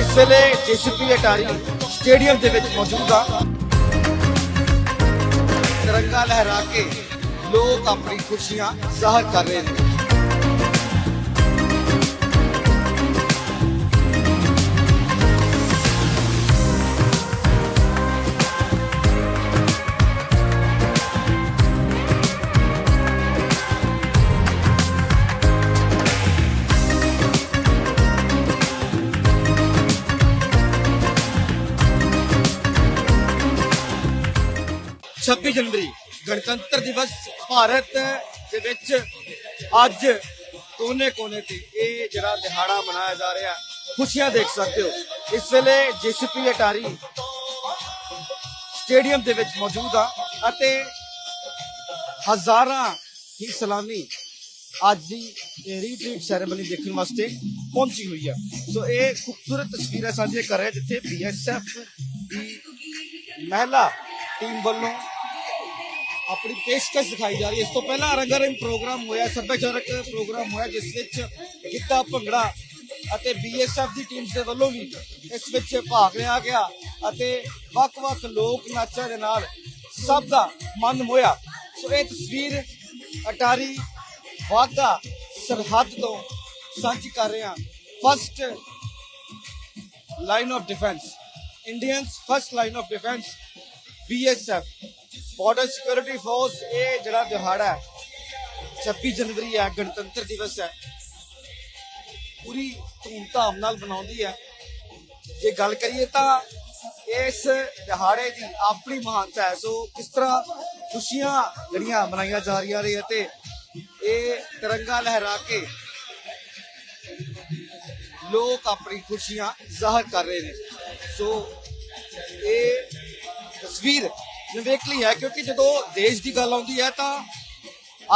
ਇਸ ਵੇਲੇ GCP Attari stadium ਦੇ ਵਿੱਚ ਮੌਜੂਦ ਆ। ਤਿਰੰਗਾ ਲਹਿਰਾ ਕੇ ਲੋਕ ਆਪਣੀ ਖੁਸ਼ੀਆਂ ਜ਼ਾਹਰ ਕਰ ਰਹੇ ਨੇ। ਛੱਬੀ ਜਨਵਰੀ, ਗਣਤੰਤਰ ਦਿਵਸ ਭਾਰਤ ਦੇ ਵਿੱਚ ਅੱਜ ਕੋਨੇ-ਕੋਨੇ ਤੇ ਇਹ ਜਿਹੜਾ ਦਿਹਾੜਾ ਮਨਾਇਆ ਜਾ ਰਿਹਾ, ਖੁਸ਼ੀਆਂ ਦੇਖ ਸਕਦੇ ਹੋ। ਇਸ ਵੇਲੇ ਜੀਸੀਪੀ ਅਟਾਰੀ ਸਟੇਡੀਅਮ ਦੇ ਵਿੱਚ ਮੌਜੂਦ ਆ ਅਤੇ ਹਜ਼ਾਰਾਂ ਹੀ ਸਲਾਮੀ ਅੱਜ ਦੀ ਰੀਟ੍ਰੀਟ ਸੈਰੇਮਨੀ ਦੇਖਣ ਵਾਸਤੇ ਪਹੁੰਚੀ ਹੋਈ ਹੈ ਸੋ ਇਹ ਖੂਬਸੂਰਤ ਤਸਵੀਰਾਂ ਸਾਂਝੇ ਕਰ ਰਿਹਾ ਜਿੱਥੇ ਬੀਐਸਐਫ ਦੀ ਮਹਿਲਾ ਟੀਮ ਵੱਲੋਂ ਆਪਣੀ ਪੇਸ਼ਕਸ਼ ਦਿਖਾਈ ਜਾ ਰਹੀ ਹੈ। ਇਸ ਤੋਂ ਪਹਿਲਾਂ ਰੰਗਾਰੰਗ ਪ੍ਰੋਗਰਾਮ ਹੋਇਆ, ਸੱਭਿਆਚਾਰਕ ਪ੍ਰੋਗਰਾਮ ਹੋਇਆ, ਜਿਸ ਵਿੱਚ ਗਿੱਧਾ, ਭੰਗੜਾ ਅਤੇ ਬੀਐਸਐਫ ਦੀ ਟੀਮ ਦੇ ਵੱਲੋਂ ਵੀ ਇਸ ਵਿੱਚ ਭਾਗ ਲਿਆ ਗਿਆ ਅਤੇ ਵੱਖ-ਵੱਖ ਲੋਕ ਨਾਚਾਂ ਦੇ ਨਾਲ ਸਭ ਦਾ ਮਨ ਮੋਇਆ ਸੋ ਇਹ ਤਸਵੀਰ ਅਟਾਰੀ ਵਾਗਾ ਸਰਹੱਦ ਤੋਂ ਸਾਂਝੀ ਕਰ ਰਹੇ ਹਾਂ। First line of defence Indians first line of defence BSF border security force ਇਹ ਜਿਹੜਾ ਦਿਹਾੜਾ ਹੈ 26 ਜਨਵਰੀ ਹੈ, ਗਣਤੰਤਰ ਦਿਵਸ ਹੈ। ਪੂਰੀ ਧੂਮਧਾਮ ਨਾਲ ਮਨਾਉਂਦੀ ਹੈ। ਜੇ ਗੱਲ ਕਰੀਏ ਤਾਂ ਇਸ ਦਿਹਾੜੇ ਦੀ ਆਪਣੀ ਮਹਾਨਤਾ ਹੈ। ਸੋ ਕਿਸ ਤਰ੍ਹਾਂ ਖੁਸ਼ੀਆਂ ਜਿਹੜੀਆਂ ਮਨਾਈਆਂ ਜਾ ਰਹੀਆਂ ਨੇ ਅਤੇ ਇਹ ਤਿਰੰਗਾ ਲਹਿਰਾ ਕੇ ਲੋਕ ਆਪਣੀ ਖੁਸ਼ੀਆਂ ਜ਼ਾਹਰ ਕਰ ਰਹੇ ਨੇ। ਸੋ ਇਹ ਤਸਵੀਰ ਨਿਵੇਕਲੀ ਹੈ, ਕਿਉਂਕਿ ਜਦੋਂ ਦੇਸ਼ ਦੀ ਗੱਲ ਆਉਂਦੀ ਹੈ ਤਾਂ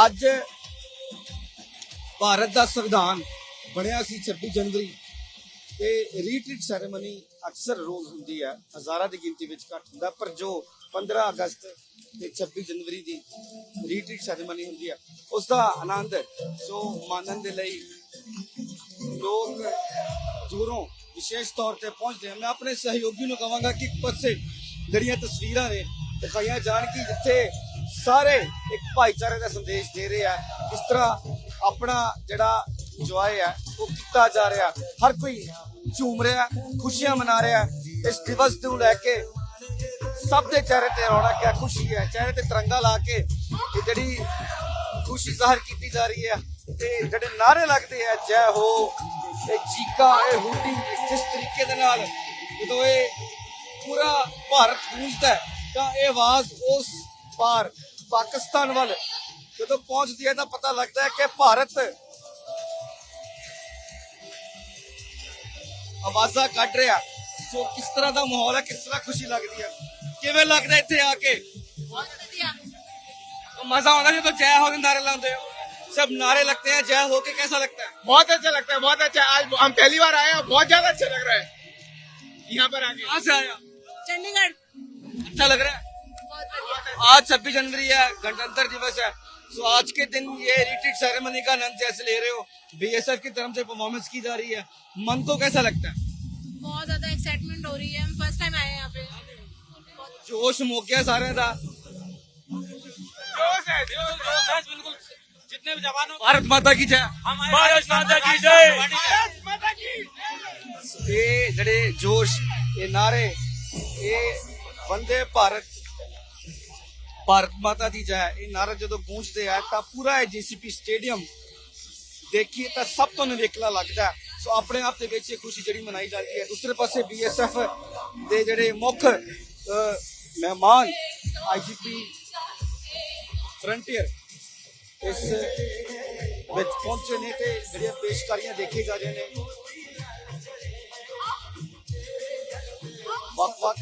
ਅੱਜ ਭਾਰਤ ਦਾ ਸੰਵਿਧਾਨ ਬਣਿਆ ਸੀ 26 ਜਨਵਰੀ ਤੇ ਰੀਟ੍ਰੀਟ ਸੈਰੇਮਨੀ ਅਕਸਰ ਰੋਜ਼ ਹੁੰਦੀ ਹੈ, ਹਜ਼ਾਰਾਂ ਦੀ ਗਿਣਤੀ ਵਿੱਚ ਘੱਟ ਹੁੰਦਾ, ਪਰ ਜੋ 15 ਅਗਸਤ ਤੇ 26 ਜਨਵਰੀ ਦੀ ਰੀਟ੍ਰੀਟ ਸੈਰੇਮਨੀ ਹੁੰਦੀ ਹੈ, ਉਸ ਦਾ ਆਨੰਦ ਜੋ ਮਾਨਣ ਦੇ ਲਈ ਲੋਕ ਦੂਰੋਂ ਵਿਸ਼ੇਸ਼ ਤੌਰ ਤੇ ਪਹੁੰਚਦੇ ਹਨ। ਮੈਂ ਆਪਣੇ ਸਹਿਯੋਗੀ ਨੂੰ ਕਹਾਂਗਾ ਕਿ ਇੱਕ ਪਾਸੇ ਜਿਹੜੀਆਂ ਤਸਵੀਰਾਂ ਨੇ ਦਿਖਾਈਆਂ ਜਾਣ ਕਿ ਜਿੱਥੇ ਸਾਰੇ ਇੱਕ ਭਾਈਚਾਰੇ ਦਾ ਸੰਦੇਸ਼ ਦੇ ਰਹੇ ਆ ਕਿਸ ਤਰ੍ਹਾਂ ਆਪਣਾ ਜਿਹੜਾ ਇੰਜੋਏ ਹੈ ਉਹ ਕੀਤਾ ਜਾ ਰਿਹਾ। ਹਰ ਕੋਈ ਝੂਮ ਰਿਹਾ ਖੁਸ਼ੀਆਂ ਮਨਾ ਰਿਹਾ। ਇਸ ਦਿਵਸ ਨੂੰ ਲੈ ਕੇ ਸਭ ਦੇ ਚਿਹਰੇ ਤੇ ਰੌਣਕ ਹੈ ਖੁਸ਼ੀ ਹੈ ਚਿਹਰੇ ਤੇ ਤਿਰੰਗਾ ਲਾ ਕੇ ਇਹ ਜਿਹੜੀ ਖੁਸ਼ੀ ਜ਼ਾਹਰ ਕੀਤੀ ਜਾ ਰਹੀ ਹੈ ਤੇ ਜਿਹੜੇ ਨਾਰੇ ਲੱਗਦੇ ਆ ਜੈ ਹੋ ਇਹ ਚੀਕਾ ਇਹ ਹੁੱਡੀ ਜਿਸ ਤਰੀਕੇ ਦੇ ਨਾਲ ਜਦੋਂ ਇਹ ਪੂਰਾ ਭਾਰਤ ਗੂੰਜਦਾ ਹੈ, ਤਾਂ ਇਹ ਆਵਾਜ਼ ਉਸ ਪਾਰ ਪਾਕਿਸਤਾਨ ਵੱਲ ਜਦੋਂ ਪਹੁੰਚਦੀ ਹੈ ਤਾਂ ਪਤਾ ਲੱਗਦਾ ਹੈ ਕਿ ਭਾਰਤ ਆਵਾਜ਼ਾਂ ਕੱਢ ਰਿਹਾ ਸੋ ਕਿਸ ਤਰ੍ਹਾਂ ਦਾ ਮਾਹੌਲ ਹੈ ਕਿਸ ਤਰ੍ਹਾਂ ਖੁਸ਼ੀ ਲੱਗਦੀ ਹੈ ਕਿਵੇਂ ਲੱਗਦਾ ਇੱਥੇ ਆ ਕੇ मजा आना जो तो जय हो के नारे लाते हो सब नारे लगते हैं जय हो के कैसा लगता है बहुत अच्छा लगता है बहुत अच्छा आज हम पहली बार आए हैं बहुत ज्यादा अच्छा लग रहा है यहाँ पर आके कहाँ से आया चंडीगढ़ अच्छा लग रहा है। आज छब्बीस जनवरी है गणतंत्र दिवस है। सो आज के दिन ये रिट्रीट सेरेमनी का आनंद जैसे ले रहे हो बीएसएफ की तरफ़ से परफॉर्मेंस की जा रही है। मन को कैसा लगता है? बहुत ज़्यादा एक्साइटमेंट हो रही है। हम फ़र्स्ट टाइम आए यहाँ पे। जोश मौके सारे था जोश है जोश जोश। है बिल्कुल। जितने भी जवानों भारत माता की जय। भारत माता की जय। माता की जड़े जोश ये नारे ये ਵੰਦੇ ਭਾਰਤ ਭਾਰਤ ਮਾਤਾ ਦੀ ਜੈ। ਇਹ ਨਾਰਾ ਜਦੋਂ ਗੂੰਜਦੇ ਆ ਤਾਂ ਪੂਰਾ ਇਹ ਜੀਸੀਪੀ ਸਟੇਡੀਅਮ ਦੇਖੀਏ ਤਾਂ ਸਭ ਤੋਂ ਨਿਵੇਕਲਾ ਲੱਗਦਾ। ਸੋ ਆਪਣੇ ਆਪ ਦੇ ਵਿੱਚ ਇਹ ਖੁਸ਼ੀ ਜਿਹੜੀ ਮਨਾਈ ਜਾਂਦੀ ਹੈ। ਦੂਸਰੇ ਪਾਸੇ ਬੀਐਸਐਫ ਦੇ ਜਿਹੜੇ ਮੁੱਖ ਅਹ, ਮਹਿਮਾਨ ਆਈਜੀਪੀ ਫਰੰਟੀਅਰ ਇਸ ਵਿੱਚ ਪਹੁੰਚੇ ਨੇ ਤੇ ਜਿਹੜੀਆਂ ਪੇਸ਼ਕਾਰੀਆਂ ਦੇਖੇ ਜਾ ਰਹੇ ਨੇ। ਵੱਖ-ਵੱਖ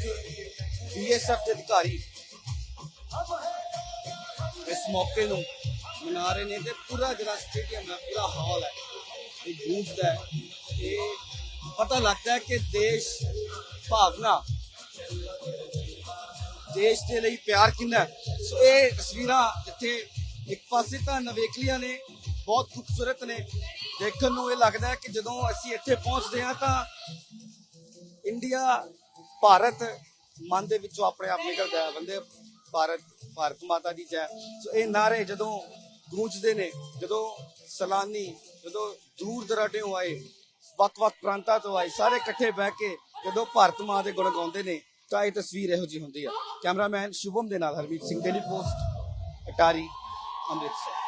ਬੀਐਸਐਫ ਦੇ ਅਧਿਕਾਰੀ ਇਸ ਮੌਕੇ ਨੂੰ ਮਨਾ ਰਹੇ ਨੇ ਤੇ ਪੂਰਾ ਜਿਹੜਾ ਸਟੇਡੀਅਮ ਹੈ, ਪੂਰਾ ਹਾਲ ਹੈ, ਇਹ ਗੂੰਜਦਾ ਹੈ। ਇਹ ਪਤਾ ਲੱਗਦਾ ਹੈ ਕਿ ਦੇਸ਼ ਭਾਵਨਾ, ਦੇਸ਼ ਦੇ ਲਈ ਪਿਆਰ ਕਿੰਨਾ ਸੋ ਇਹ ਤਸਵੀਰਾਂ ਜਿੱਥੇ ਇੱਕ ਪਾਸੇ ਤਾਂ ਨਵੇਕਲੀਆਂ ਨੇ, ਬਹੁਤ ਖੂਬਸੂਰਤ ਨੇ। ਦੇਖਣ ਨੂੰ ਇਹ ਲੱਗਦਾ ਹੈ ਕਿ ਜਦੋਂ ਅਸੀਂ ਇੱਥੇ ਪਹੁੰਚਦੇ ਹਾਂ ਤਾਂ ਇੰਡੀਆ, ਭਾਰਤ ਮਨ ਦੇ ਵਿੱਚੋਂ ਆਪਣੇ ਆਪ ਨਿਕਲਦਾ ਹੈ। ਬੰਦੇ ਭਾਰਤ ਭਾਰਤ ਮਾਤਾ ਦੀ ਜੈ। ਸੋ ਇਹ ਨਾਰੇ ਜਦੋਂ ਗੂੰਜਦੇ ਨੇ, ਜਦੋਂ ਸਲਾਨੀ ਜਦੋਂ ਦੂਰ ਦਰਾਡਿਓਂ ਆਏ, ਵੱਖ-ਵੱਖ ਪ੍ਰਾਂਤਾਂ ਤੋਂ ਆਏ, ਸਾਰੇ ਇਕੱਠੇ ਬਹਿ ਕੇ ਜਦੋਂ ਭਾਰਤ ਮਾਂ ਦੇ ਗੁਣ ਗਾਉਂਦੇ ਨੇ, ਤਾਂ ਇਹ ਤਸਵੀਰ ਇਹੋ ਜੀ ਹੁੰਦੀ ਆ ਕੈਮਰਾਮੈਨ ਸ਼ੁਭਮ ਦੇ ਨਾਲ ਹਰਮੀਤ ਸਿੰਘ ਡੇਲੀ ਪੋਸਟ ਅਟਾਰੀ, ਅੰਮ੍ਰਿਤਸਰ।